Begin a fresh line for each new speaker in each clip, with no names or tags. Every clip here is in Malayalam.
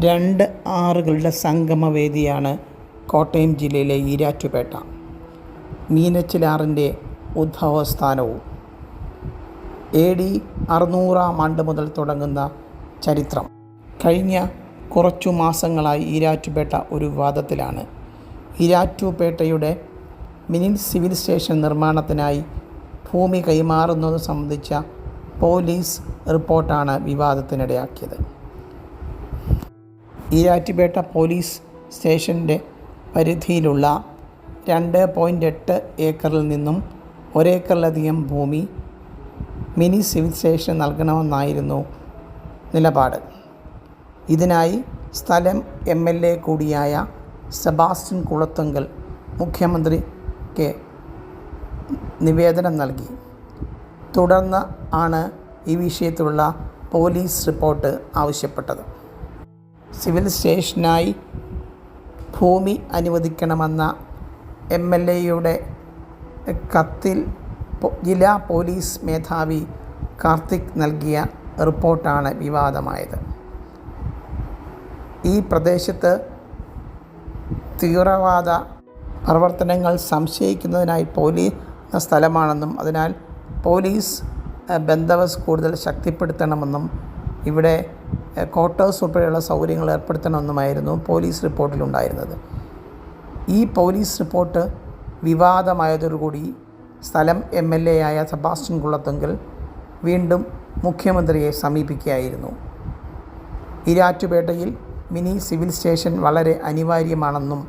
രണ്ട് ആറുകളുടെ സംഗമവേദിയാണ് കോട്ടയം ജില്ലയിലെ ഈരാറ്റുപേട്ട. മീനച്ചിലാറിന്റെ ഉദ്ഭവസ്ഥാനവും എ ഡി അറുന്നൂറാം ആണ്ട് മുതൽ തുടങ്ങുന്ന ചരിത്രം. കഴിഞ്ഞ കുറച്ചു മാസങ്ങളായി ഈരാറ്റുപേട്ട ഒരു വിവാദത്തിലാണ് ഈരാറ്റുപേട്ടയുടെ മിനി സിവിൽ സ്റ്റേഷൻ നിർമ്മാണത്തിനായി ഭൂമി കൈമാറുന്നത് സംബന്ധിച്ച പോലീസ് റിപ്പോർട്ടാണ് വിവാദത്തിനിടയാക്കിയത്. ഈരാറ്റുപേട്ട പോലീസ് സ്റ്റേഷന്റെ പരിധിയിലുള്ള രണ്ട് പോയിന്റ് എട്ട് ഏക്കറിൽ നിന്നും ഒരേക്കറിലധികം ഭൂമി മിനി സിവിൽ സ്റ്റേഷൻ നൽകണമെന്നായിരുന്നു നിലപാട്. ഇതിനായി സ്ഥലം എം എൽ എ കൂടിയായ സെബാസ്റ്റ്യൻ കുളത്തുങ്കൽ മുഖ്യമന്ത്രിക്ക് നിവേദനം നൽകി. തുടർന്ന് ആണ് ഈ വിഷയത്തിലുള്ള പോലീസ് റിപ്പോർട്ട് ആവശ്യപ്പെട്ടത്. സിവിൽ സ്റ്റേഷനായി ഭൂമി അനുവദിക്കണമെന്ന എം എൽ എയുടെ കത്തിൽ ജില്ലാ പോലീസ് മേധാവി കാർത്തിക് നൽകിയ റിപ്പോർട്ടാണ് വിവാദമായത്. ഈ പ്രദേശത്ത് തീവ്രവാദ പ്രവർത്തനങ്ങൾ സംശയിക്കുന്നതിനായി പോലീസ് സ്ഥലമാണെന്നും അതിനാൽ പോലീസ് ബന്ധവസ് കൂടുതൽ ശക്തിപ്പെടുത്തണമെന്നും ഇവിടെ ക്വാർട്ടേഴ്സ് ഉൾപ്പെടെയുള്ള സൗകര്യങ്ങൾ ഏർപ്പെടുത്തണമെന്നുമായിരുന്നു പോലീസ് റിപ്പോർട്ടിലുണ്ടായിരുന്നത്. ഈ പോലീസ് റിപ്പോർട്ട് വിവാദമായതോടുകൂടി സ്ഥലം എം എൽ എ ആയ സെബാസ്റ്റ്യൻ കുള്ളത്തെങ്കിൽ വീണ്ടും മുഖ്യമന്ത്രിയെ സമീപിക്കുകയായിരുന്നു. ഇരാറ്റുപേട്ടയിൽ മിനി സിവിൽ സ്റ്റേഷൻ വളരെ അനിവാര്യമാണെന്നും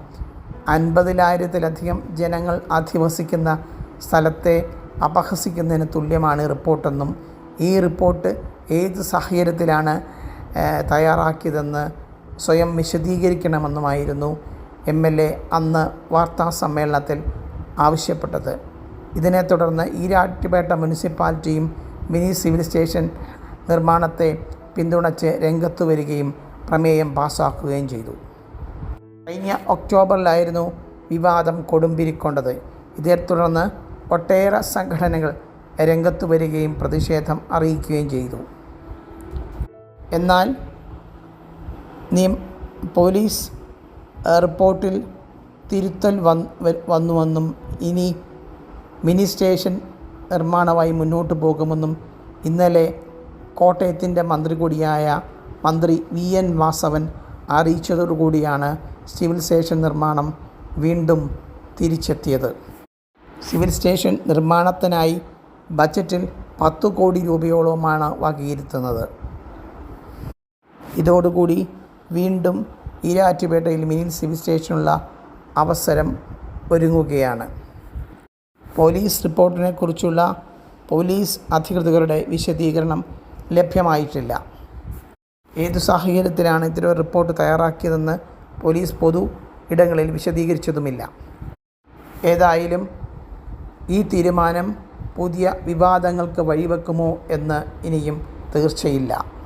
അൻപതിനായിരത്തിലധികം ജനങ്ങൾ അധിവസിക്കുന്ന സ്ഥലത്തെ അപഹസിക്കുന്നതിന് തുല്യമാണ് റിപ്പോർട്ടെന്നും ഈ റിപ്പോർട്ട് ഏത് സാഹചര്യത്തിലാണ് തയ്യാറാക്കിയതെന്ന് സ്വയം വിശദീകരിക്കണമെന്നുമായിരുന്നു എം എൽ എ അന്ന് വാർത്താ സമ്മേളനത്തിൽ ആവശ്യപ്പെട്ടത്. ഇതിനെ തുടർന്ന് ഈരാറ്റുപേട്ട മുനിസിപ്പാലിറ്റിയും മിനി സിവിൽ സ്റ്റേഷൻ നിർമ്മാണത്തെ പിന്തുണച്ച് രംഗത്തു വരികയും പ്രമേയം പാസാക്കുകയും ചെയ്തു. കഴിഞ്ഞ ഒക്ടോബറിലായിരുന്നു വിവാദം കൊടുമ്പിരിക്കൊണ്ടത്. ഇതേ തുടർന്ന് ഒട്ടേറെ സംഘടനകൾ രംഗത്തു വരികയും പ്രതിഷേധം അറിയിക്കുകയും ചെയ്തു. എന്നാൽ നിയം പോലീസ് റിപ്പോർട്ടിൽ തിരുത്തൽ വന്ന് വന്നുവെന്നും ഇനി മിനി സ്റ്റേഷൻ നിർമ്മാണമായി മുന്നോട്ട് പോകുമെന്നും ഇന്നലെ കോട്ടയത്തിന്റെ മന്ത്രി കൂടിയായ മന്ത്രി വി എൻ വാസവൻ അറിയിച്ചതോടുകൂടിയാണ് സിവിൽ സ്റ്റേഷൻ നിർമ്മാണം വീണ്ടും തിരിച്ചെത്തിയത്. സിവിൽ സ്റ്റേഷൻ നിർമ്മാണത്തിനായി ബജറ്റിൽ പത്ത് കോടി രൂപയോളമാണ് വകയിരുത്തുന്നത്. ഇതോടുകൂടി വീണ്ടും ഈരാറ്റുപേട്ടയിൽ മിനി സിവിൽ സ്റ്റേഷനുള്ള അവസരം ഒരുങ്ങുകയാണ്. പോലീസ് റിപ്പോർട്ടിനെ കുറിച്ചുള്ള പോലീസ് അധികൃതരുടെ വിശദീകരണം ലഭ്യമായിട്ടില്ല. ഏതു സാഹചര്യത്തിലാണ് ഇത്തരം റിപ്പോർട്ട് തയ്യാറാക്കിയതെന്ന് പോലീസ് പൊതു ഇടങ്ങളിൽ വിശദീകരിച്ചതുമില്ല. ഏതായാലും ഈ തീരുമാനം പുതിയ വിവാദങ്ങൾക്ക് വഴിവെക്കുമോ എന്ന് ഇനിയും തീർച്ചയില്ല.